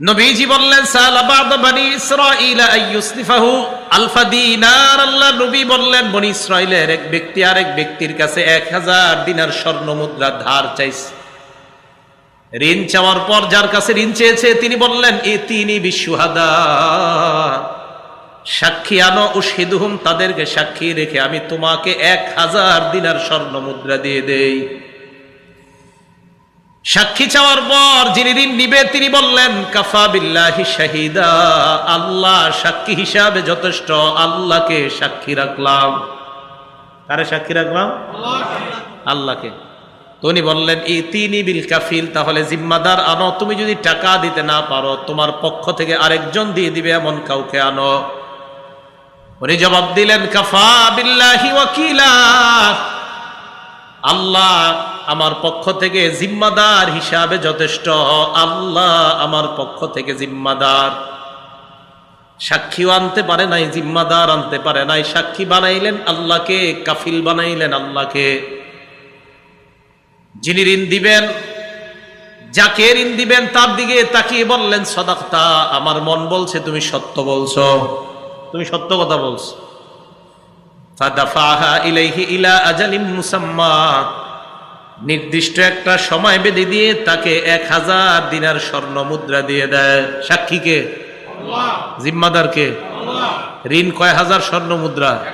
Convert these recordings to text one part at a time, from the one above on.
নবীজি বললেন, সালাবাদ বনি ইসরাঈল আইয়ুসলিফাহু আলফা দিনার। আল্লাহ নবী বললেন, বনি ইসরাইলের এক ব্যক্তি আরেক ব্যক্তির কাছে এক হাজার দিনার স্বর্ণ মুদ্রা ধার চাইছে। ঋণ চাওয়ার পর যার কাছে ঋণ চেয়েছে, তিনি বললেন, এ তিনি বিশ্বহাদা সাক্ষী আনো ও সিধুহুম তাদেরকে সাক্ষী রেখে আমি তোমাকে এক হাজার দিনার স্বর্ণ মুদ্রা দিয়ে দেই। সাক্ষী চাওয়ার পর যিনি ঋণ নিবে, তিনি বললেন, কাফা বিল্লাহি শাহিদা, আল্লাহ সাক্ষী হিসাবে যথেষ্ট, আল্লাহকে সাক্ষী রাখলাম। কারে সাক্ষী রাখলাম? আল্লাহকে। তো উনি বললেন এই তিনি বিল কাফিল, তাহলে জিম্মাদার আনো, তুমি যদি টাকা দিতে না পারো, তোমার পক্ষ থেকে আরেকজন দিয়ে দিবে, এমন কাউকে আনো। উনি জবাব দিলেন, কাফা বিল্লাহি ওয়াকিলা, আল্লাহ আমার পক্ষ থেকে জিম্মাদার হিসাবে যথেষ্ট। আল্লাহ আমার পক্ষ থেকে জিম্মাদার। সাক্ষীও আনতে পারে নাই, জিম্মাদার আনতে পারে নাই। সাক্ষী বানাইলেন আল্লাহকে, কাফিল বানাইলেন আল্লাহকে। যিনি ঋণ দিবেন, যাকে ঋণ দিবেন, তার দিকে তাকিয়ে বললেন, সদাক্তা, আমার মন বলছে, তুমি সত্য বলছো। তুমি সত্য কথা বলছো। ইলাইহি ইলা আজালিম মুসাম্মা। নির্দিষ্ট একটা সময় বেঁধে দিয়ে তাকে এক হাজার দিনার স্বর্ণ মুদ্রা দিয়ে দেয়। সাক্ষীকে জিম্মাদারকে ঋণ কয় হাজার স্বর্ণ মুদ্রা?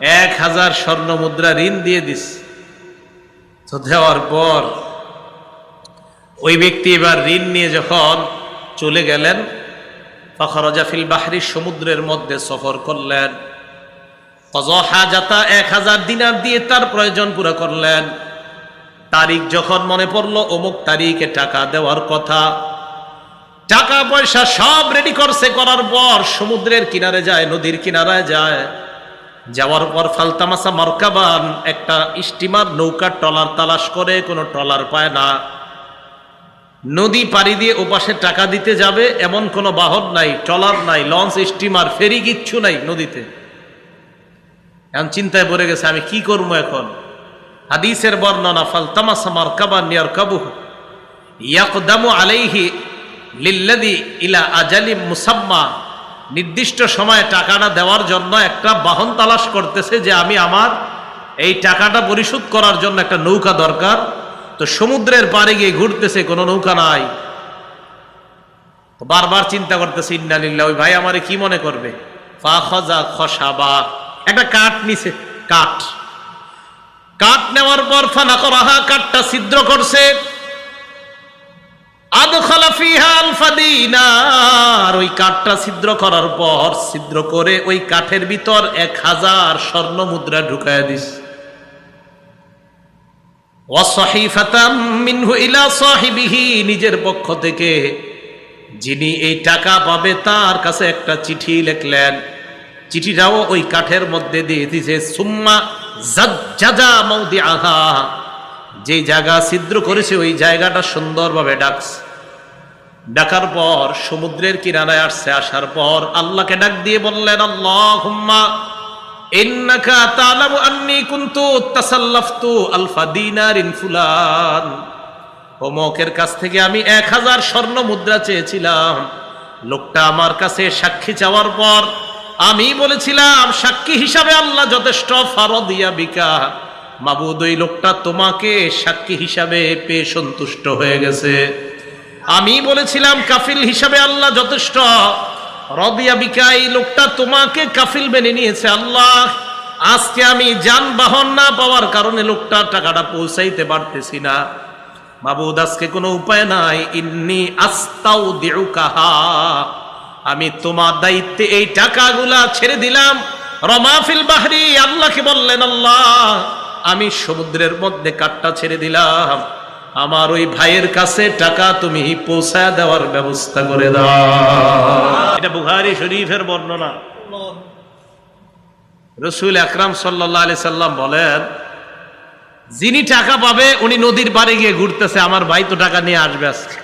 এক হাজার। স্বর্ণ মুদ্রা ঋণ দিয়ে দিস। তো দেওয়ার পর ওই ব্যক্তি এবার ঋণ নিয়ে যখন চলে গেলেন ফখরজাফিল বাহরি সমুদ্রের মধ্যে সফর করলেন। অজহা হাজাতা এক হাজার দিনার দিয়ে তার প্রয়োজন পুরো করলেন। তারিখ যখন মনে পড়ল, অমুক তারিখে টাকা দেওয়ার কথা। টাকা পয়সা সব রেডি করছে, করার পর সমুদ্রের কিনারে যায়, নদীর কিনারায় যায়। যাওয়ার পর ফালতামাসা মরকাবান একটা স্টিমার নৌকা ট্রলার তালাশ করে, কোনো ট্রলার পায় না। নদী পাড়ি দিয়ে ওপাশে টাকা দিতে যাবে, এমন কোনো বাহন নাই, ট্রলার নাই, লঞ্চ, স্টিমার, ফেরি কিচ্ছু নাই নদীতে। এখন চিন্তায় পড়ে গেছে, আমি কি করব এখন? হাদিসের বর্ণনা, ফাল তামাসা মারকাবান নিয়ার কাবু ইয়াকদামু আলাইহি লিল্লাদি ইলা আজালি মুসাম্মা। নির্দিষ্ট সময়ে টাকাটা দেওয়ার জন্য একটা বাহন তালাশ করতেছে যে আমি আমার এই টাকাটা পরিশোধ করার জন্য একটা নৌকা দরকার। তো সমুদ্রের পাড়ে গিয়ে ঘুরতেছে, কোনো নৌকা নাই। বারবার চিন্তা করতেছে ইন্নালিল্লাহ ওই ভাই আমারে কি মনে করবে? ফা খজা খসাবা একটা কাঠ নিছে, কাঠ। কাঠ নেওয়ার পর ফানা করাহা কাঠটা ছিদ্র করছে। ওই কাঠটা ছিদ্র করার পর ছিদ্র করে ওই কাঠের ভিতর এক হাজার স্বর্ণ মুদ্রা ঢুকায় দিস। নিজের পক্ষ থেকে যিনি এই টাকা পাবে তার কাছে একটা চিঠি লিখলেন। চিঠিটাও ওই কাঠের মধ্যে দিয়ে দিছে। সুম্মা যে জায়গা ছিদ্র করেছে, ওই জায়গাটা সুন্দরভাবে ডাকছে। ডাকার পর, সমুদ্রের কিনারায় আসছে, আসার পর আল্লাহকে ডাক দিয়ে বললেন আল্লাহ আন্নি তাসাল্লাফতু কাছ থেকে আমি এক হাজার স্বর্ণ মুদ্রা চেয়েছিলাম। লোকটা আমার কাছে সাক্ষী চাওয়ার পর আমি বলেছিলাম, সাক্ষী হিসাবে আল্লাহ যথেষ্ট ফারদিয়া বিকা। মাবুদ, ওই লোকটা তোমাকে সাক্ষী হিসাবে পেয়ে সন্তুষ্ট হয়ে গেছে। আমি বলেছিলাম, কাফিল হিসাবে আল্লাহ যথেষ্ট রদিয়া বিকা। এই লোকটা তোমাকে কাফিল মেনে নিয়েছে, আল্লাহ। আজকে আমি যানবাহন না পাওয়ার কারণে লোকটা টাকাটা পৌঁছাইতে পারতেছি না। মাবুদ, আজকে কোনো উপায় নাই। ইন্নি আস্তাও দেউ কাহা আমি তোমার দায়িত্বে এই টাকাগুলা ছেড়ে দিলাম। রমাফিল বাহরি আল্লাহকে বললেন আল্লাহ আমি সমুদ্রের মধ্যে কাঠটা ছেড়ে দিলাম। আমার ওই ভাইয়ের কাছে টাকা তুমি পৌঁছায় দেওয়ার ব্যবস্থা করে দাও। এটা বুহারি শরীফের বর্ণনা। রসুল আকরাম সাল্লাহ আলি সাল্লাম বলেন যিনি টাকা পাবে উনি নদীর পাড়ে গিয়ে ঘুরতেছে। আমার ভাই তো টাকা নিয়ে আসবে আজকে।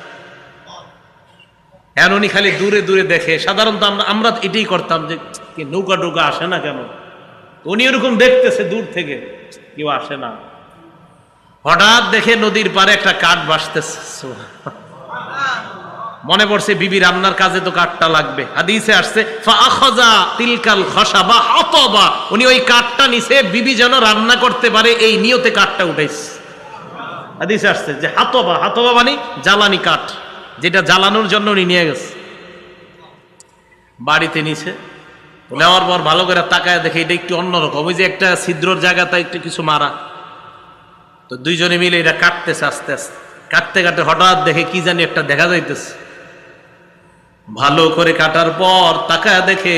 এখন উনি খালি দূরে দূরে দেখে? সাধারণত আমরা আমরা এটাই করতাম যে নৌকা টৌকা আসে না কেন? উনি ওরকম দেখতেছে দূর থেকে, কেউ আসে না। হঠাৎ দেখে নদীর পারে একটা কাঠ বাসতেছে মনে পড়ছে, বিবি, রান্নার কাজে তো কাঠটা লাগবে। হাদিসে আসছে তিলকাল খসাবা অতবা উনি ওই কাঠটা নিছে, বিবি যেন রান্না করতে পারে, এই নিয়তে কাঠটা উঠাইছে হাদিসে আসছে যে, হাতবা। হাতবা মানে জ্বালানি কাঠ। যেটা জ্বালানোর জন্য উনি নিয়ে গেছে। বাড়িতে নিছে। নেওয়ার পর ভালো করে তাকায় দেখে এটা একটু অন্যরকম ওই যে একটা ছিদ্রর জায়গাতে একটু কিছু মারা। তো দুইজনে মিলে এটা কাটতেছে আস্তে আস্তে। কাটতে কাটতে হঠাৎ দেখে কি জানি একটা দেখা যাইতেছে। ভালো করে কাটার পর তাকায় দেখে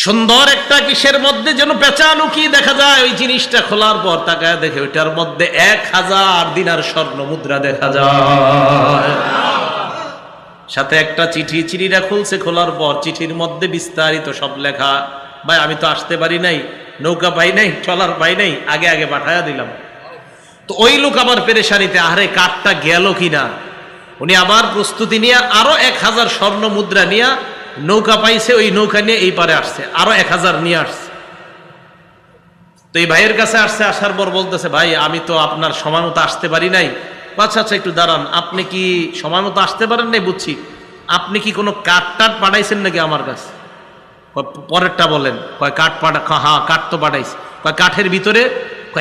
সুন্দর একটা কিসের মধ্যে যেন পেঁচানো কি দেখা যায়, ওই জিনিসটা খোলার পর তাকায় দেখে ওইটার মধ্যে এক হাজার দিনার স্বর্ণ মুদ্রা দেখা যায়। সাথে একটা চিঠি, চিঠিটা খুলছে, খোলার পর চিঠির মধ্যে বিস্তারিত সব লেখা। ভাই, আমি তো আসতে পারি নাই, নৌকা পাই নাই, ট্রলার পাই নাই, আগে আগে পাঠায়া দিলাম। তো ওই লোক আবার পেরেশানিতে আরে কাঠটা গেল কিনা? উনি আবার প্রস্তুতি নিয়ে আরও এক হাজার স্বর্ণ মুদ্রা নিয়ে নৌকা পাইছে, ওই নৌকা নিয়ে এই পারে আসছে, আরও এক হাজার নিয়ে আসছে। তো এই ভাইয়ের কাছে আসছে, আসার পর বলতেছে, ভাই, আমি তো আপনার সময় আসতে পারি নাই। আচ্ছা আচ্ছা একটু দাঁড়ান, আপনি কি সময় মতো আসতে পারেন নাই বুঝছি, আপনি কি কোনো কাঠ টাট পাঠাইছেন নাকি আমার কাছে? পরেরটা বলেন। কয়, কাঠ পাঠা হ্যাঁ কাঠ তো পাঠাইছি। কয়, কাঠের ভিতরে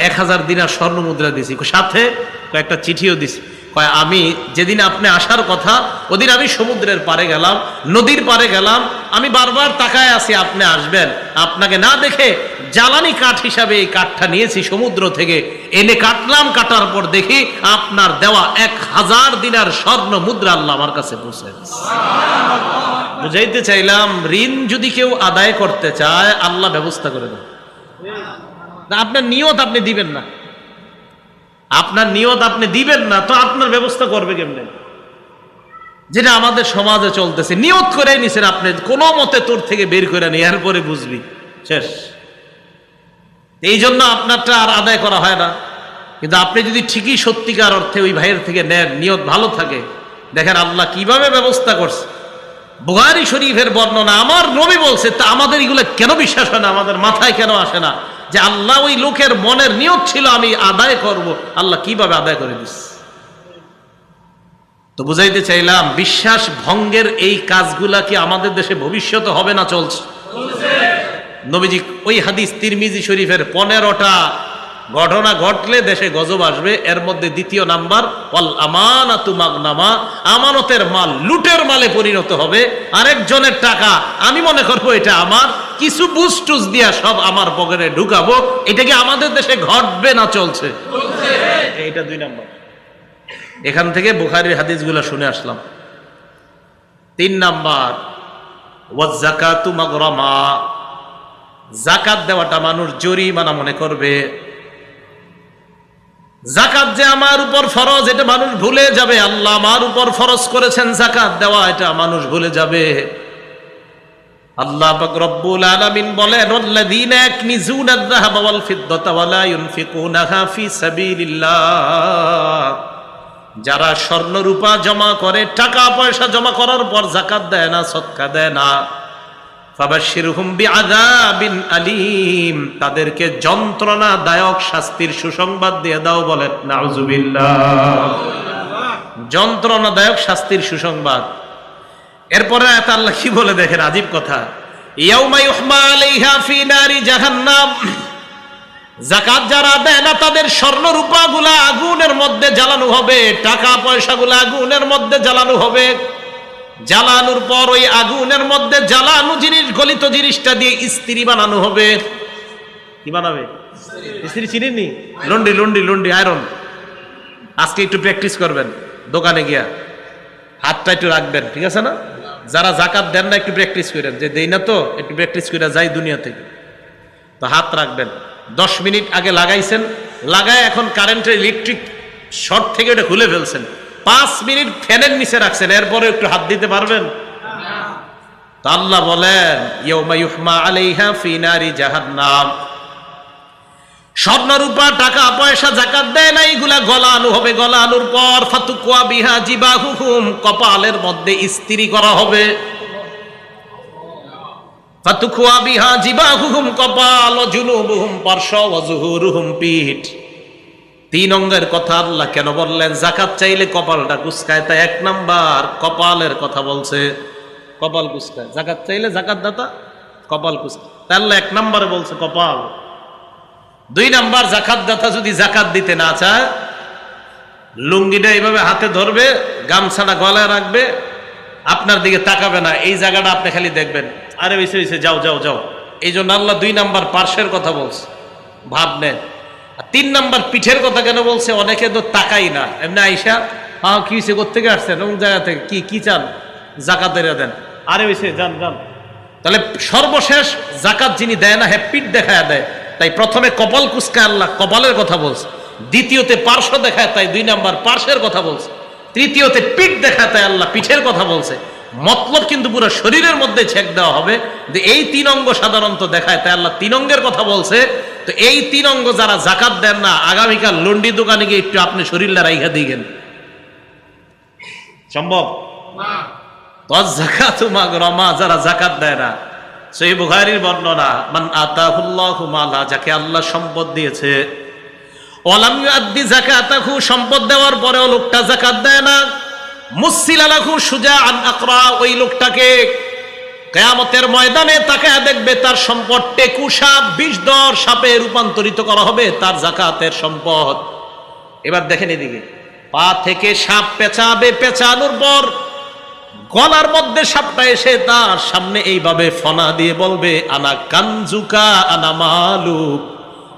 এক হাজার দিনার স্বর্ণ মুদ্রা দিছি। সাথে কয়েকটা চিঠিও দিছি। কয়, আমি যেদিন আপনি আসার কথা, ওদিন আমি সমুদ্রের পারে গেলাম, নদীর পারে গেলাম, আমি বারবার তাকায় আছি, আপনি আসবেন। আপনাকে না দেখে জ্বালানি কাঠ হিসাবে এই কাঠটা নিয়েছি সমুদ্র থেকে। এনে কাটলাম, কাটার পর দেখি আপনার দেওয়া এক হাজার দিনার স্বর্ণ মুদ্রা আল্লাহ আমার কাছে পৌঁছে বুঝাইতে চাইলাম, ঋণ যদি কেউ আদায় করতে চায়, আল্লাহ ব্যবস্থা করে দেন আপনার নিয়ত আপনি দিবেন না। আপনার নিয়ত আপনি দিবেন না, তো আপনার ব্যবস্থা করবে কেমনে? যেটা আমাদের সমাজে চলতেছে। নিয়ত করে নিছেন আপনি, কোনো মতে তোর থেকে বের করে নি, এরপরে বুঝবি। শেষ। এই জন্য আপনারটা আর আদায় করা হয় না। কিন্তু আপনি যদি ঠিকই সত্যিকার অর্থে ওই ভাইয়ের থেকে নেন, নিয়ত ভালো থাকে। দেখেন আল্লাহ কীভাবে ব্যবস্থা করছে। বুহারি শরীফের বর্ণনা, আমার নবী বলছে, তা আমাদের এগুলো কেন বিশ্বাস হয় না? আমাদের মাথায় কেন আসে না? যে আল্লাহ ওই লোকের মনের নিয়ত ছিল আমি আদায় করব। আল্লাহ কীভাবে আদায় করে দিস? তো বুঝাইতে চাইলাম বিশ্বাস ভঙ্গের এই কাজগুলা কি আমাদের দেশে ভবিষ্যতে হবে না চলছে? নবীজি ওই হাদিস তিরমিজি শরীফের পনেরোটা ঘটনা ঘটলে দেশে গজব আসবে এর মধ্যে দ্বিতীয় নাম্বার অল মাগনামা আমানতের মাল লুটের মালে পরিণত হবে আরেকজনের টাকা আমি মনে করব এটা আমার কিছু বুস্টুস দিয়া সব আমার পকেটে ঢুকাবো এটা কি আমাদের দেশে ঘটবে না চলছে? এইটা দুই নাম্বার। এখান থেকে বুখারির হাদিসগুলো শুনে আসলাম। তিন নাম্বার মাগরামা জাকাত দেওয়াটা মানুষ জরিমানা মনে করবে। জাকাত যে আমার উপর ফরজ, এটা মানুষ ভুলে যাবে। আল্লাহ আমার উপর ফরজ করেছেন জাকাত দেওয়া, এটা মানুষ ভুলে যাবে। আল্লাহ রব্বুল আলামিন বলেন আল্লাযীনা ইয়াকনিজুনা আয-যাহাবা ওয়াল ফিদ্দাতা ওয়া লা ইউনফিকুনাহা ফি সাবিলিল্লাহ। যারা স্বর্ণ রূপা জমা করে টাকা পয়সা জমা করার পর জাকাত দেয় না সৎকা দেয় না। আলীম। শাস্তির সুসংবাদ দিয়ে দাও বলেন। শাস্তির সুসংবাদ। এরপরে আল্লাহ কি বলে দেখেন? আজীব কথা। জাকাত যারা দেয় না তাদের স্বর্ণ রূপা গুলা আগুনের মধ্যে জ্বালানো হবে, টাকা পয়সা আগুনের মধ্যে জ্বালানো হবে। জ্বালানোর পর ওই আগুনের মধ্যে জ্বালানো জিনিস, গলিত জিনিসটা দিয়ে স্ত্রী বানানো হবে। কি বানাবে? স্ত্রী চিনেননি? লন্ডি লন্ডি লন্ডি, আয়রন। আজকে একটু প্র্যাকটিস করবেন দোকানে গিয়া। হাতটা একটু রাখবেন, ঠিক আছে না? যারা জাকাত দেন না, একটু প্র্যাকটিস করেন। যে দেই না তো, একটু প্র্যাকটিস করে যাই দুনিয়া থেকে। তো হাত রাখবেন। দশ মিনিট আগে লাগাইছেন, লাগায় এখন কারেন্টের ইলেকট্রিক শর্ট থেকে ওটা খুলে ফেলছেন। পাঁচ মিনিট ফ্যানের নিচে রাখছেন, এরপরে একটু হাত দিতে পারবেন? আল্লাহ বলেন ইয়ৌমা ইউহমা আলাইহা ফি নারি জাহান্নাম। স্বর্ণরূপা টাকা, পয়সা জাকাত দেয় না এইগুলা গলানো হবে, গলানোর পর ফাতুকুয়া বিহা জিবাহুহুম, কপালের মধ্যে ইস্ত্রি করা হবে। ফাতুকুয়া বিহা জিবাহুহুম, কপাল জুনুবুহুম, পার্শ্ব ও জুহুরুহুম, পিঠ। তিন অঙ্গের কথা আল্লাহ কেন বললেন? জাকাত চাইলে কপালটা কুসকায় তা এক নাম্বার, কপালের কথা বলছে। কপাল কুসকায় জাকাত চাইলে জাকাত দাতা কপাল কুসকায় তাই আল্লাহ এক নাম্বারে বলছে কপাল। দুই নাম্বার, জাকাত দাতা যদি জাকাত দিতে না চায়, লুঙ্গিটা এইভাবে হাতে ধরবে, গামছাটা গলায় রাখবে, আপনার দিকে তাকাবে না। এই জায়গাটা আপনি খালি দেখবেন। আরে বেশি যাও যাও যাও। এই জন্য আল্লাহ দুই নাম্বার পার্শ্বের কথা বলছে। ভাব নেন তিন নাম্বার পিঠের কথা কেন বলছে? অনেকে তো তাকাই না। এমনি আইসা হ্যাঁ কি হয়েছে কোথেকে আসছেন? কোন জায়গা থেকে। কি কি চান? জাকাতের দেন। আরে বেশি যান যান। তাহলে সর্বশেষ জাকাত যিনি দেয় না হ্যাঁ পিঠ দেখায় দেয়। তাই প্রথমে কপাল কুসকা আল্লাহ কপালের কথা বলছে। দ্বিতীয়তে পার্শ্ব দেখায় তাই দুই নাম্বার পার্শ্বের কথা বলছে। তৃতীয়তে পিঠ দেখায় তাই আল্লাহ পিঠের কথা বলছে। মতলব কিন্তু পুরো শরীরের মধ্যে ছেক দেওয়া হবে যে এই তিন অঙ্গ সাধারণত দেখায় তাই আল্লাহ তিন অঙ্গের কথা বলছে। তো এই তিন অঙ্গ যারা জাকাত দেন না আগামীকাল লন্ডি দোকানে গিয়ে একটু আপনি শরীরটা রাইখা দিবেন সম্ভব? জাকাত রমা যারা জাকাত দেয় না। সেই বুখারির বর্ণনা মান আতাহুল্লাহু মালা যাকে আল্লাহ সম্পদ দিয়েছে। ওলাম জাকাতাহু সম্পদ দেওয়ার পরেও লোকটা জাকাত দেয় না। মুসিল আলাহু সুজা আন আকরা ওই লোকটাকে কেয়ামতের ময়দানে তাকে দেখবে তার সম্পদ টেকু সাপ বিষ দর সাপে রূপান্তরিত করা হবে তার জাকাতের সম্পদ। এবার দেখেন এদিকে। পা থেকে সাপ পেঁচাবে, পেঁচানোর পর গলার মধ্যে সাপটা এসে তার সামনে এইভাবে ফনা দিয়ে বলবে, আনা কানজুকা, আনা মালুক।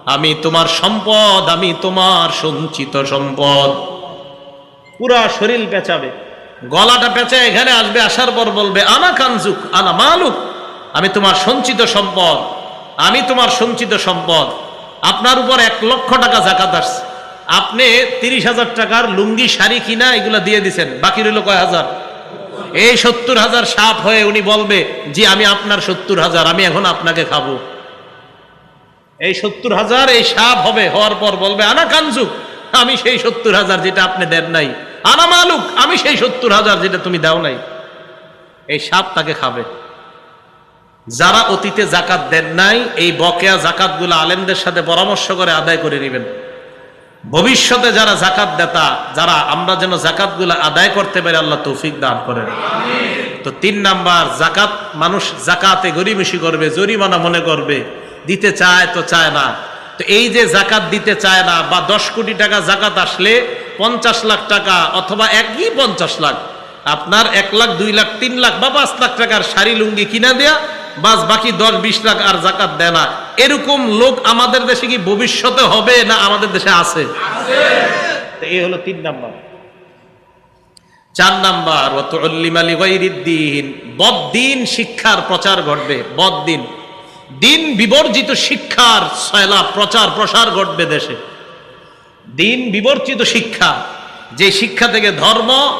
আমি তোমার সম্পদ, আমি তোমার সঞ্চিত সম্পদ। পুরা শরীর পেঁচাবে। গলাটা পেঁচে এখানে আসবে, আসার পর বলবে, আনা কানজুক, আনা মালুক, আমি তোমার সঞ্চিত সম্পদ, আমি তোমার সঞ্চিত সম্পদ। আপনার উপর এক লক্ষ টাকা জাকাত আসছে। আপনি তিরিশ হাজার টাকার লুঙ্গি, শাড়ি, কিনা এগুলা দিয়ে দিছেন, বাকি রইল কয় হাজার? এই সত্তর হাজার সাপ হয়ে উনি বলবে যে আমি আপনার সত্তর হাজার, আমি এখন আপনাকে খাব। এই সত্তর হাজার এই সাপ হবে, হওয়ার পর বলবে, আনা কানজুক, আমি সেই সত্তর হাজার যেটা আপনি দেন নাই আনা মালুক, আমি সেই সত্তর হাজার যেটা তুমি দাও নাই, এই সাপ তাকে খাবে। যারা অতীতে জাকাত দেন নাই, এই বকেয়া জাকাত জাকাতগুলো আলেমদের সাথে পরামর্শ করে আদায় করে নেবেন। ভবিষ্যতে যারা জাকাত দেতা, যারা আমরা যেন জাকাতগুলো আদায় করতে পারি, আল্লাহ তৌফিক দান করেন। তো তিন নাম্বার, জাকাত, মানুষ জাকাতে গরিবেশি করবে, জরিমানা মনে করবে, দিতে চায় তো চায় না। তো এই যে জাকাত দিতে চায় না বা দশ কোটি টাকা জাকাত আসলে পঞ্চাশ লাখ টাকা অথবা একই পঞ্চাশ লাখ, আপনার এক লাখ, দুই লাখ, তিন লাখ বা পাঁচ লাখ টাকার শাড়ি লুঙ্গি কিনা দেয়া, বাস বাকি দশ, বিশ লাখ আর জাকাত দেয় না। এরকম লোক আমাদের দেশে কি ভবিষ্যতে হবে না আমাদের দেশে আছে? এই হলো তিন নাম্বার। চার নাম্বার দিন বদিন শিক্ষার প্রচার ঘটবে বদিন দিন বিবর্জিত শিক্ষার সয়লা প্রচার, প্রসার ঘটবে দেশে। দিন বিবর্জিত শিক্ষা, যে শিক্ষা থেকে ধর্ম,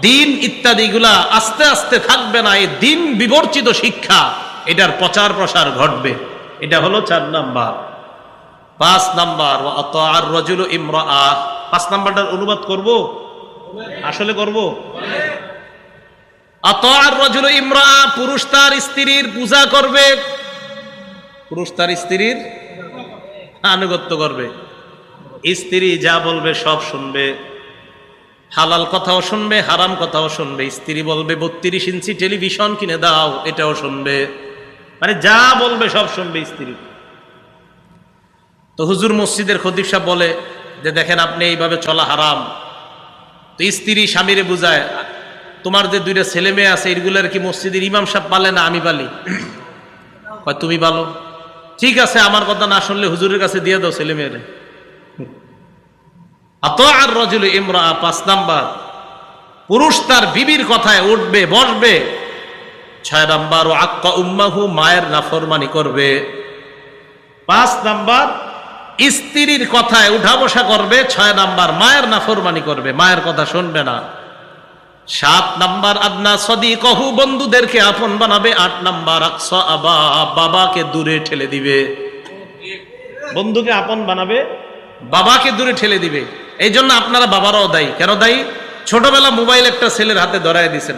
দিন ইত্যাদিগুলা আস্তে আস্তে থাকবে না, এই দিন বিবর্জিত শিক্ষা, এটার প্রচার, প্রসার ঘটবে। এটা হলো চার নাম্বার। পাঁচ নাম্বার আর রজুল ইমরা পাঁচ নাম্বারটার অনুবাদ করব? আসলে করব? অত আর রজুল ইমরা পুরুষ তার স্ত্রীর পূজা করবে। পুরুষ তার স্ত্রীর আনুগত্য করবে। স্ত্রী যা বলবে সব শুনবে। হালাল কথাও শুনবে, হারাম কথাও শুনবে। স্ত্রী বলবে, বত্রিশ ইঞ্চি টেলিভিশন কিনে দাও, এটাও শুনবে। মানে যা বলবে সব শুনবে স্ত্রী। তো হুজুর মসজিদের খদিব সাহেব বলে যে, দেখেন, আপনি এইভাবে চলা হারাম। তো স্ত্রী স্বামীরে বুঝায়, তোমার যে দুইটা ছেলে মেয়ে আছে, এগুলোর কি মসজিদের ইমাম সাহেব পালে না? আমি পালি। তুমি পালো। ঠিক আছে, আমার কথা না শুনলে হুজুরের কাছে দিয়ে দাও ছেলে মেয়েরে আত আর রজুল ইমরা, পাঁচ নাম্বার। পুরুষ তার বিবির কথায় উঠবে, বসবে। ছয় নাম্বার, ও আক্কা উম্মাহু মায়ের নাফরমানি করবে। পাঁচ নাম্বার, স্ত্রীর কথায় উঠা বসা করবে, ছয় নাম্বার, মায়ের নাফরমানি করবে। মায়ের কথা শুনবে না। সাত নাম্বার আদনা সদি কহু বন্ধুদেরকে আপন বানাবে, আট নাম্বার আবা, বাবাকে দূরে ঠেলে দিবে। বন্ধুকে আপন বানাবে, বাবাকে দূরে ঠেলে দিবে। এই জন্য আপনারা বাবারাও দায়ী। কেন দায়ী? ছোটবেলা মোবাইল একটা ছেলের হাতে ধরায় দিছেন।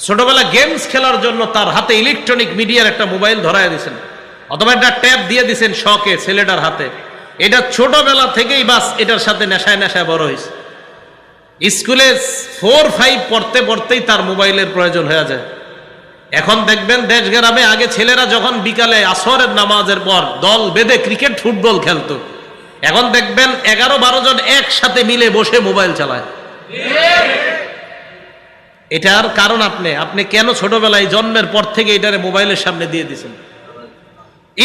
ছোটবেলা গেমস খেলার জন্য তার হাতে ইলেকট্রনিক মিডিয়ার একটা মোবাইল ধরায় দিছেন। অথবা একটা ট্যাব দিয়ে দিছেন শখে ছেলেটার হাতে। এটা ছোটবেলা থেকেই বাস এটার সাথে নেশায় নেশায় বড় হয়েছে স্কুলে ফোর, ফাইভ পড়তে পড়তেই তার মোবাইলের প্রয়োজন হয়ে যায়। এখন দেখবেন দেশ গ্রামে আগে ছেলেরা যখন বিকালে আসরের নামাজের পর দল বেঁধে ক্রিকেট, ফুটবল খেলতো। এখন দেখবেন এগারো, বারো জন একসাথে মিলে বসে মোবাইল চালায়। এটার কারণ আপনি আপনি কেন ছোটবেলায় জন্মের পর থেকে এটারে মোবাইলের সামনে দিয়ে দিছেন?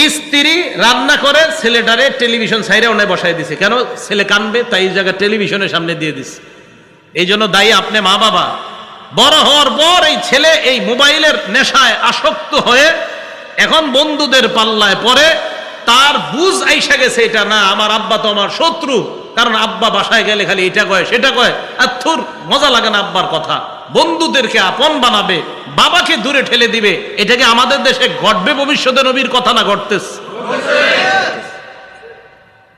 স্ত্রী রান্না করে, ছেলেটারে টেলিভিশন সাইডে ওনায় বসাই দিছে। কেন? ছেলে কানবে, তাই জায়গায় টেলিভিশনের সামনে দিয়ে দিছে। এই জন্য দায়ী আপনি মা বাবা। বড় হওয়ার পর এই ছেলে এই মোবাইলের নেশায় আসক্ত হয়ে এখন বন্ধুদের পাল্লায় পরে তার বুঝ আইসা গেছে এটা না, আমার আব্বা তো আমার শত্রু, কারণ আব্বা বাসায় গেলে খালি এটা কয়, সেটা কয়। আর থুর, মজা লাগে না আব্বার কথা। বন্ধুদেরকে আপন বানাবে, বাবাকে দূরে ঠেলে দিবে এটাকে আমাদের দেশে ঘটবে ভবিষ্যতে নবীর কথা না ঘটতেছে?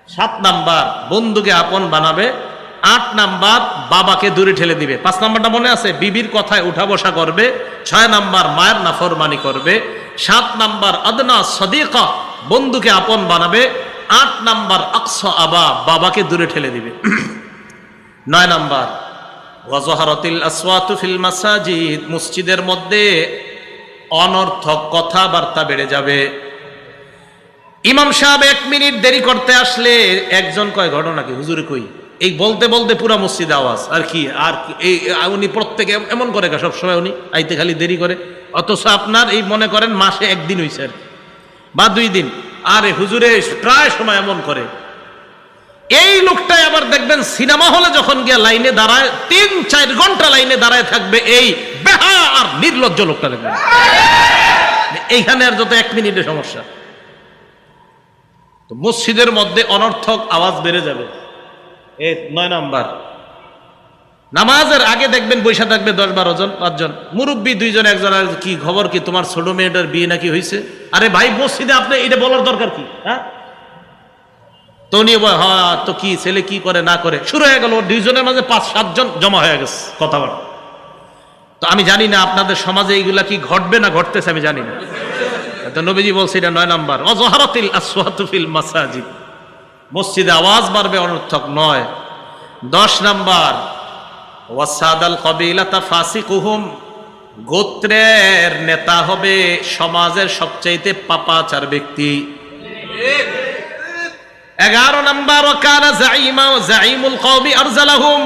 সাত নাম্বার, বন্ধুকে আপন বানাবে আট নাম্বার বাবাকে দূরে ঠেলে দিবে। পাঁচ নাম্বারটা মনে আছে? বিবির কথায় উঠা বসা করবে, ছয় নাম্বার মায়ের নাফরমানি করবে, সাত নাম্বার আদনা সদিকা বন্ধুকে আপন বানাবে, আট নাম্বার আকস আবা বাবাকে দূরে ঠেলে দিবে। নয় নাম্বার, ওয়াজহারাতিল আসওয়াতু ফিল মাসাজিদ, মসজিদের মধ্যে অনর্থক কথাবার্তা বেড়ে যাবে। ইমাম সাহেব এক মিনিট দেরি করতে আসলে একজন কয়, ঘটনা কি? হুজুরে কই? এই বলতে বলতে পুরা মসজিদ আওয়াজ। আর কি, আর এই উনি প্রত্যেকে এমন করে সব সময় উনি, আইতে খালি দেরি করে। অথচ আপনার এই মনে করেন মাসে একদিন হইছে আর বা দুই দিন। আরে হুজুরে, প্রায় সময় এমন করে। এই লোকটাই আবার দেখবেন সিনেমা হলে যখন গিয়ে লাইনে দাঁড়ায়, তিন, চার ঘণ্টা লাইনে দাঁড়ায় থাকবে এই বেহা আর নির্লজ্জ লোকটা দেখবেন। এইখানে আর যত এক মিনিটের সমস্যা। মসজিদের মধ্যে অনর্থক আওয়াজ বেড়ে যাবে। নয় নাম্বার। নামাজের আগে দেখবেন বৈশা থাকবে দশ বারো জন পাঁচজন মুরব্বী দুইজন, একজন আর কি, খবর কি, তোমার ছোট মেয়েটার বিয়ে নাকি হয়েছে? আরে ভাই, মসজিদে আপনি এটা বলার দরকার কি হ্যাঁ? তো নিয়ে হ্যাঁ তো কি, ছেলে কি করে, না করে? শুরু হয়ে গেল, দুইজনের মাঝে পাঁচ, সাতজন জমা হয়ে গেছে কথাবার্তা। তো আমি জানি না আপনাদের সমাজে এইগুলা কি ঘটবে না ঘটতেছে, আমি জানি না। তো নবীজি বলছে, এটা নয় নাম্বার। অজহারাতিল আসওয়াতুফিল মাসাজিদ। মসজিদে আওয়াজ বাড়বে অনর্থক নয়। দশ নাম্বার, ওয়াসাদাল কবিলাতা ফাসিকুহুম, গোত্রের নেতা হবে সমাজের সবচাইতে পাপাচার ব্যক্তি। এগারো নাম্বার জাইমা জাইমুল আরজালাহুম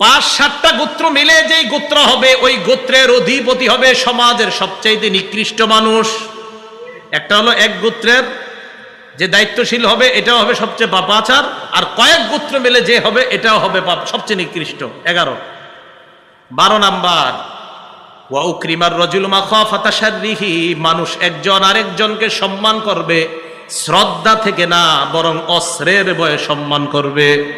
পাঁচ সাতটা গোত্র মিলে যেই গোত্র হবে, ওই গোত্রের অধিপতি হবে সমাজের সবচাইতে নিকৃষ্ট মানুষ। একটা হলো এক গোত্রের যে দায়িত্বশীল হবে, এটাও হবে সবচেয়ে পাপাচার আর কয়েক গোত্র মিলে যে হবে, এটাও হবে পাপ, সবচেয়ে নিকৃষ্ট। এগারো। বারো নাম্বার। ওয়া উকরিমার রজুল মাখাফাতা শাররিহি, মানুষ একজন আরেকজনকে সম্মান করবে, শ্রদ্ধা থেকে না, বরং অস্ত্রের বয়ে সম্মান করবে।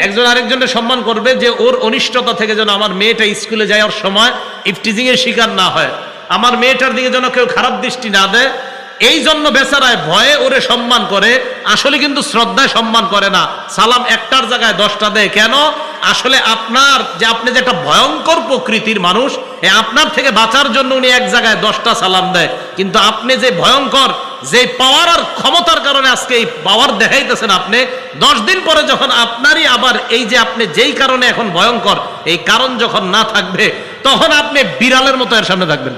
একজন আরেকজনের সম্মান করবে যে, ওর অনিষ্টতা থেকে যেন আমার মেয়েটা স্কুলে যাওয়ার সময় ইফটিজিং এর শিকার না হয়। আমার মেয়েটার দিকে যেন কেউ খারাপ দৃষ্টি না দেয় এই জন্য বেচারায় ভয়ে ওরে সম্মান করে, আসলে কিন্তু শ্রদ্ধায় সম্মান করে না। সালাম একটার জায়গায় দশটা দেয়। কেন? আসলে আপনার যে আপনি যে একটা ভয়ঙ্কর প্রকৃতির মানুষ আপনার থেকে বাঁচার জন্য উনি এক জায়গায় দশটা সালাম দেয়। কিন্তু আপনি যে ভয়ঙ্কর, যে পাওয়ার আর ক্ষমতার কারণে আজকে এই পাওয়ার দেখাইতেছেন আপনি, দশ দিন পরে যখন আপনারই আবার এই যে আপনি যেই কারণে এখন ভয়ঙ্কর, এই কারণ যখন না থাকবে, তখন আপনি বিড়ালের মতো এর সামনে থাকবেন।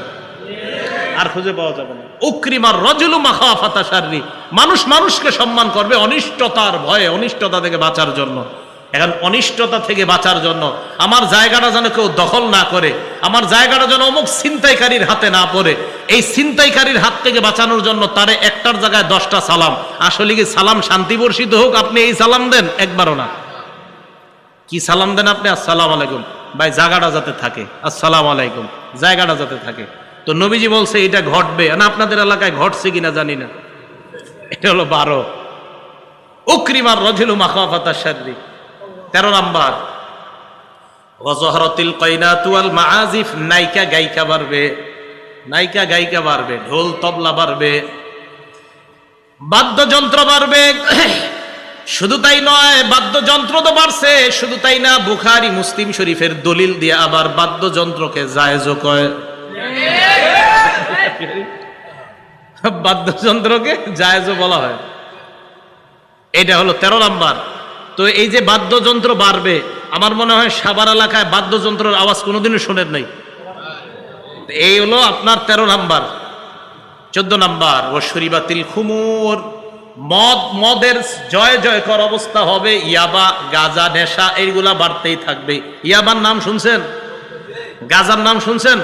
আর খুঁজে পাওয়া যাবে না। উক্রিমার রজুলু মাখাফাতা শাররি। মানুষ মানুষকে সম্মান করবে অনিষ্টতার ভয়ে, অনিষ্টতা থেকে বাঁচার জন্য। এখন অনিষ্টতা থেকে বাঁচার জন্য আমার জায়গাটা যেন কেউ দখল না করে, আমার জায়গাটা যেন অমুক ছিনতাইকারীর হাতে না পড়ে, এই ছিনতাইকারীর হাত থেকে বাঁচানোর জন্য তারে একটার জায়গায় দশটা সালাম। আসলে কি সালাম শান্তি বর্ষিত হোক? আপনি এই সালাম দেন? একবারও না। কি সালাম দেন আপনি? আসসালাম আলাইকুম। ভাই, জায়গাটা যাতে থাকে। আসসালাম আলাইকুম। জায়গাটা যাতে থাকে। তো নবীজি বলছে, এটা ঘটবে। না আপনাদের এলাকায় ঘটছে কিনা জানি না। এটা হলো বারো। উক্রিমার রজুলু মাখাফাতা শাররি। তেরো নাম্বার। ওয়াজহরতিল কয়নাতু আল মাআজিফ নায়িকা গায়িকা বাড়বে। নায়িকা গায়িকা বাড়বে, ঢোল তবলা বাড়বে। বাদ্যযন্ত্র বাড়বে। শুধু তাই নয়, বাদ্যযন্ত্র তো বাড়ছে। শুধু তাই না, বুখারি মুসলিম শরীফের দলিল দিয়ে আবার বাদ্যযন্ত্রকে জায়েজ কয়। বাদ্যযন্ত্রকে জায়েজ বলা হয়। এটা হলো তেরো নাম্বার। তো এই যে বাদ্যযন্ত্র বাড়বে, আমার মনে হয় সাবার এলাকায় বাদ্যযন্ত্রের আওয়াজ কোনোদিনও শোনেন নাই। এই হলো আপনার তেরো নাম্বার। চোদ্দ নাম্বার, ও শরীবাতিল খুমুর। মদ, মদের জয় জয়কর অবস্থা হবে, ইয়াবা, গাজা, নেশা, এইগুলা বাড়তেই থাকবে। ইয়াবার নাম শুনছেন? গাজার নাম শুনছেন?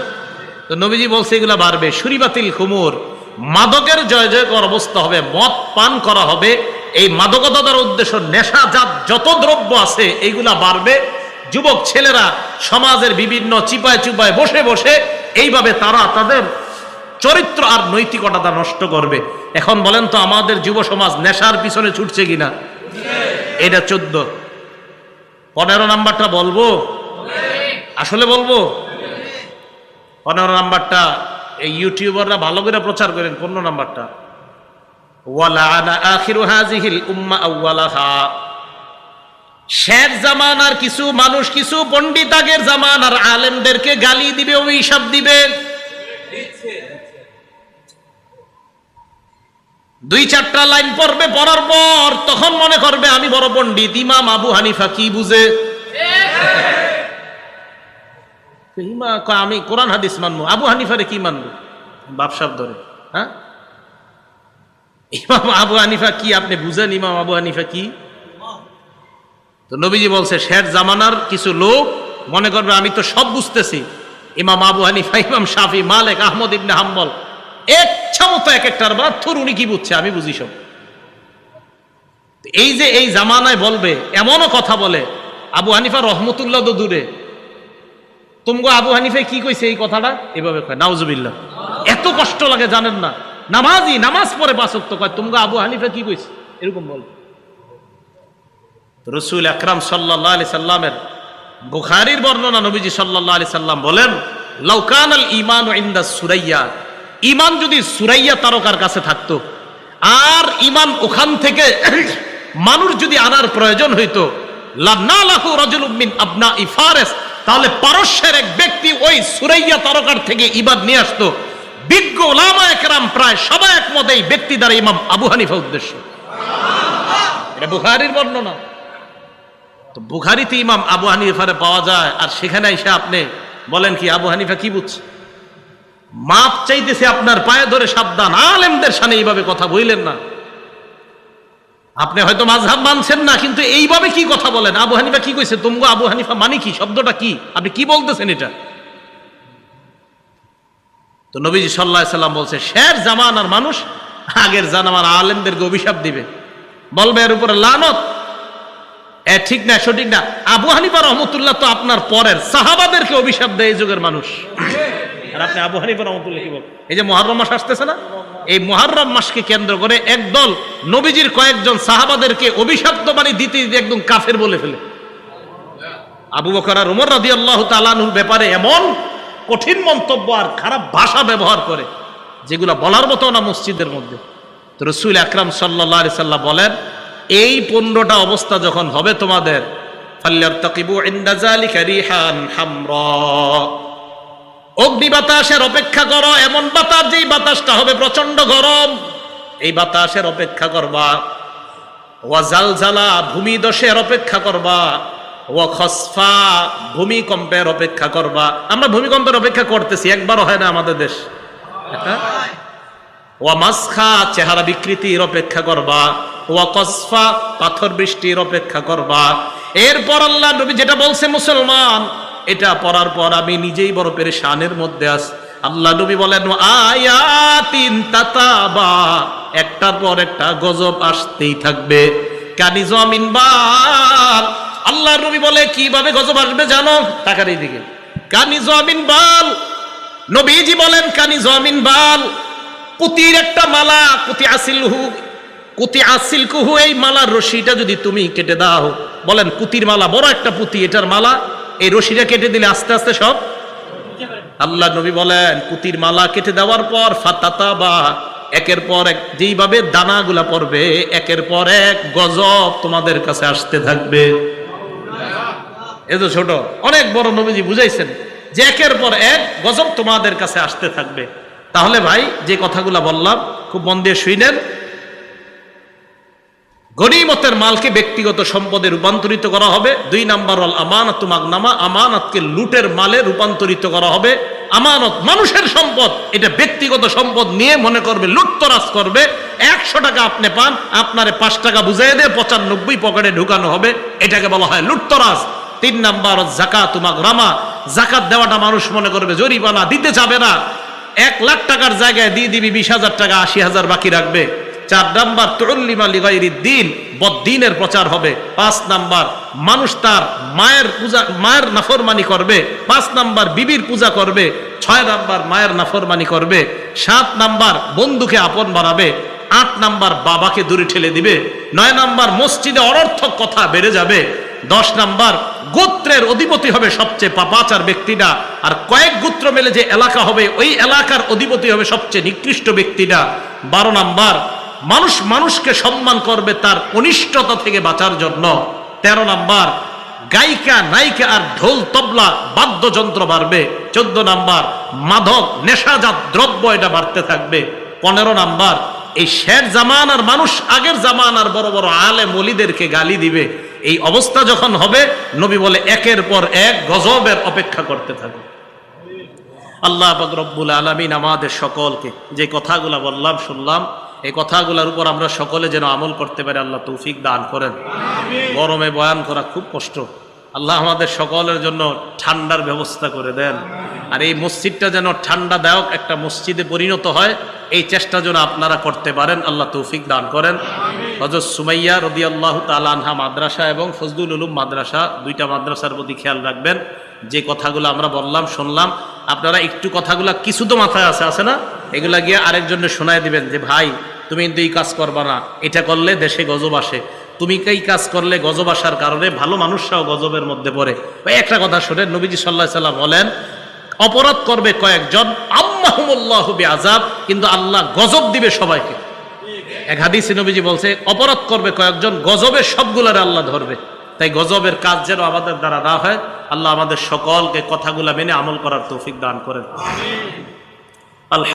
তো নবীজি বলছে, এগুলা বাড়বে। সুরিবাতিল খুমুর। মাদকের জয় জয়কর অবস্থা হবে, মদ পান করা হবে। এই মাদকতার উদ্দেশ্য নেশাজাত যত দ্রব্য আছে এইগুলা বাড়বে। যুবক ছেলেরা সমাজের বিভিন্ন চিপায় চুপায় বসে বসে এইভাবে তারা তাদের চরিত্র আর নৈতিকতা নষ্ট করবে। এখন বলেন তো, আমাদের যুব সমাজ নেশার পিছনে ছুটছে কিনা? এটা চোদ্দ। পনেরো নাম্বারটা বলব? আসলে বলব? পনেরো নাম্বারটা, এই ইউটিউবাররা ভালো করে প্রচার করেন, পনেরো নাম্বারটা। শেষ জামানার কিছু মানুষ, কিছু পণ্ডিত আগের জামানার আলেমদেরকে গালি দিবে, অভিশাপ দিবে। দুই চারটা লাইন পড়বে, পড়ার পর তখন মনে করবে, আমি বড় পণ্ডিত, ইমাম আবু হানিফা কি বুঝে? কয়, আমি কোরআন হাদিস মানবো। আবু হানিফারে কি মানবো? বাপসাপ ধরে। হ্যাঁ? ইমাম আবু হানিফা কি? আপনি বুঝেন ইমাম আবু হানিফা কি? তো নবীজি বলছে শের জামানার কিছু লোক মনে করবে আমি তো সব বুঝতেছি। ইমাম আবু হানিফা ইমাম শাফি মালিক আহমদ ইবনে হাম্বল ইচ্ছা মতো এক একটার বা থুর উনি কি বুঝছে? আমি বুঝি সব। এই যে এই জামানায় বলবে এমনও কথা বলে আবু হানিফা রহমতুল্লাহ দূরে তুমগো আবু হানিফে কি কইছে এই কথাটা? এভাবে কয়, নাউজুবিল্লাহ। এত কষ্ট লাগে জানেন না। নামাজি নামাজ পড়ে বাসক্ত কয় তুমগো আবু হানিফে কি কইছে? এরকম বল। রসুল আকরাম সাল্লাহ আলি সাল্লামের বুখারির বর্ণনা নবীজি সাল্লাহ আলি সাল্লাম বলেন লৌকান আল ইমান ইন্দা সুরাইয়া। ইমান যদি সুরাইয়া তারকার কাছে থাকতো, আর ইমান ওখান থেকে মানুষ যদি আনার প্রয়োজন হইতো লান্নালাহু রাজুলুম মিন আবনা ইফারেস তাহলে পারস্যের এক ব্যক্তি ওই সুরাইয়া তারকার থেকে ইবাদ নিয়ে আসতো। বিজ্ঞ ওলামা একরাম প্রায় সবাই একমত এই ব্যক্তি দ্বারা ইমাম আবু হানিফা উদ্দেশ্য। এটা বুখারির বর্ণনা। তো বুখারিতে ইমাম আবু হানিফারে পাওয়া যায়, আর সেখানে এসে আপনি বলেন কি, আবু হানিফা কি বুঝছে? মাপ চাইতেছে আপনার পায়ে ধরে সাবধান। আলেমদের সামনে এইভাবে কথা বইলেন না। আপনি হয়তো মাঝহাব মানছেন না, কিন্তু এইভাবে কি কথা বলেন? আবু হানিফা কি কইছে? তুমগো আবু হানিফা মানে কি? শব্দটা কি? আপনি কি বলতেছেন এটা? তো নবীজি সাল্লাহ সাল্লাম বলছে, শের জামানার মানুষ আগের জানামার আলেমদেরকে অভিশাপ দিবে। বলবে, এর উপরে লানত। এ ঠিক না, সঠিক না। আবু হানিফা রহমতুল্লাহ তো আপনার পরের সাহাবাদেরকে অভিশাপ দেয় এই যুগের মানুষ। আর আপনি আবু হানিফা রহমতুল্লাহ এই যে মহারম মাস আসতেছে না? এই মহারম মাসকে কেন্দ্র করে একদল নবীজির কয়েকজন সাহাবাদেরকে অভিশপ্ত বাণী দিতে একদম কাফের বলে ফেলে। আবু বকর উমর রাদি আল্লাহ তালানুর ব্যাপারে এমন কঠিন মন্তব্য আর খারাপ ভাষা ব্যবহার করে, যেগুলো বলার মতো না মসজিদের মধ্যে। তো রসুল আকরাম সাল্লাহ সাল্লাম বলেন, এই পনেরোটা অবস্থা যখন হবে তোমাদের, ফাল্লারতাকিবু ইনদা যালিকা রিহান হামরা। অগ্নি বাতাসের অপেক্ষা করো, এমন বাতাস যেই বাতাসটা হবে প্রচণ্ড গরম। এই বাতাসের অপেক্ষা করবা। ওয়া জালজালা ভূমি দশের অপেক্ষা করবা। ওয়া খসফা ভূমিকম্পের অপেক্ষা করবা। আমরা ভূমিকম্পের অপেক্ষা করতেছি, একবারও হয় না আমাদের দেশ। হ্যাঁ? ওয়া মাসখা চেহারা বিকৃতির অপেক্ষা করবা। ওয়া কসফা পাথর বৃষ্টির অপেক্ষা করবা। এরপর আল্লাহ নবী যেটা বলছে মুসলমান এটা পড়ার পর আমি নিজেই বড় পেরেশানের মধ্যে আস আল্লাহ নবী বলেন আয়াতিন তাতাবা। একটার পর একটা গজব আসতেই থাকবে। কানি জমিন বাল। আল্লাহ নবী বলে, কীভাবে গজব আসবে জানো? টাকার কানি জমিন বাল। নবীজি বলেন, কানি জমিন বাল। পুতির একটা মালা, কুতি আসিল হু, কুতি আসিল কুহু, এই মালার রশিটা যদি তুমি কেটে দাও। বলেন, কুতির মালা, বড় একটা পুঁতি, এটার মালা? এই রশিটা কেটে দিলে আস্তে আস্তে সব? আল্লাহ নবী বলেন, কুতির মালা কেটে দেওয়ার পর ফাতাতা বা একের পর এক, যেইভাবে দানাগুলা পড়বে, একের পর এক গজব তোমাদের কাছে আসতে থাকবে। এ তো ছোট, অনেক বড় নবীজি বুঝাইছেন যে একের পর এক গজব তোমাদের কাছে আসতে থাকবে। তাহলে ভাই, যে কথাগুলা বললাম, খুব মন দিয়ে শুইনেন গনিমতের মালকে ব্যক্তিগত সম্পদে রূপান্তরিত করা হবে। দুই নাম্বার হল আমানত মাগনামা। আমানতকে লুটের মালে রূপান্তরিত করা হবে। আমানত মানুষের সম্পদ, এটা ব্যক্তিগত সম্পদ নিয়ে মনে করবে, লুটতরাজ করবে। একশো টাকা আপনি পান, আপনারে পাঁচ টাকা বুঝাই দিয়ে পঁচানব্বই পকেটে ঢুকানো হবে। এটাকে বলা হয় লুটতরাজ। তিন নাম্বার জাকাত মাগরামা। জাকাত দেওয়াটা মানুষ মনে করবে, জরিমানা দিতে যাবে না। এক লাখ টাকার জায়গায় দিয়ে দিবি, বিশ হাজার টাকা, আশি হাজার বাকি রাখবে। চার নাম্বার তরুল্লিমা লিগাইরির দিন বদিনের প্রচার হবে। পাঁচ নাম্বার, মানুষ তার মায়ের পূজা, মায়ের নাফরমানি করবে। পাঁচ নাম্বার, বিবির পূজা করবে। ছয় নাম্বার, মায়ের নাফরমানি করবে। সাত নাম্বার, বন্ধুকে আপন বানাবে। আট নাম্বার, বাবাকে দূরে ঠেলে দিবে। নয় নাম্বার, মসজিদে অনর্থক কথা বেড়ে যাবে। দশ নাম্বার, গোত্রের অধিপতি হবে সবচেয়ে পাপাচার ব্যক্তিটা। আর কয়েক গোত্র মেলে যে এলাকা হবে, ওই এলাকার অধিপতি হবে সবচেয়ে নিকৃষ্ট ব্যক্তিটা। বারো নাম্বার মানুষ মানুষকে সম্মান করবে তার অনিষ্টতা থেকে বাঁচার জন্য। তেরো নাম্বার, গায়িকা, নায়িকা আর ঢোল, তবলা, বাদ্যযন্ত্র বাড়বে। চোদ্দ নাম্বার, মাদক, নেশাজাত দ্রব্য এটা বাড়তে থাকবে। পনেরো নাম্বার, এই শের জামানার মানুষ আগের জামানার বড় বড় আলে মলিদেরকে গালি দিবে। এই অবস্থা যখন হবে, নবী বলে একের পর এক গজবের অপেক্ষা করতে থাকবে। আল্লাহ রব্বুল আলমিন আমাদের সকলকে যে কথাগুলা বললাম, শুনলাম এই কথাগুলোর উপর আমরা সকলে যেন আমল করতে পারি, আল্লাহ তৌফিক দান করেন। গরমে বয়ান করা খুব কষ্ট। আল্লাহ আমাদের সকলের জন্য ঠান্ডার ব্যবস্থা করে দেন। আর এই মসজিদটা যেন ঠান্ডাদায়ক একটা মসজিদে পরিণত হয়, এই চেষ্টা যেন আপনারা করতে পারেন, আল্লাহ তৌফিক দান করেন। হজরত সুমাইয়া রদি আল্লাহ তালানহা মাদ্রাসা এবং ফজলুল উলুম মাদ্রাসা, দুইটা মাদ্রাসার প্রতি খেয়াল রাখবেন। যে কথাগুলো আমরা বললাম, শুনলাম, আপনারা একটু কথাগুলা কিছু তো মাথায় আছে আছে না? এগুলা গিয়ে আরেকজনের শোনায় দিবেন যে, ভাই তুমি কিন্তু এই কাজ করবা না। এটা করলে দেশে গজব আসে। তুমি এই কাজ করলে গজব আসার কারণে ভালো মানুষরাও গজবের মধ্যে পড়ে। ওই একটা কথা শোনেন, নবীজি সাল্লাহ সাল্লাম বলেন, অপরাধ করবে কয়েকজন, আম্মাহুমুল্লাহ আজাব কিন্তু আল্লাহ গজব দিবে সবাইকে। এক হাদিসে নবীজি বলছে, অপরাধ করবে কয়েকজন গজবের সবগুলারে আল্লাহ ধরবে। তাই গজবের কাজ যেন আমাদের দ্বারা না হয়, আল্লাহ আমাদের সকলকে কথাগুলা মেনে আমল করার তৌফিক দান করেন।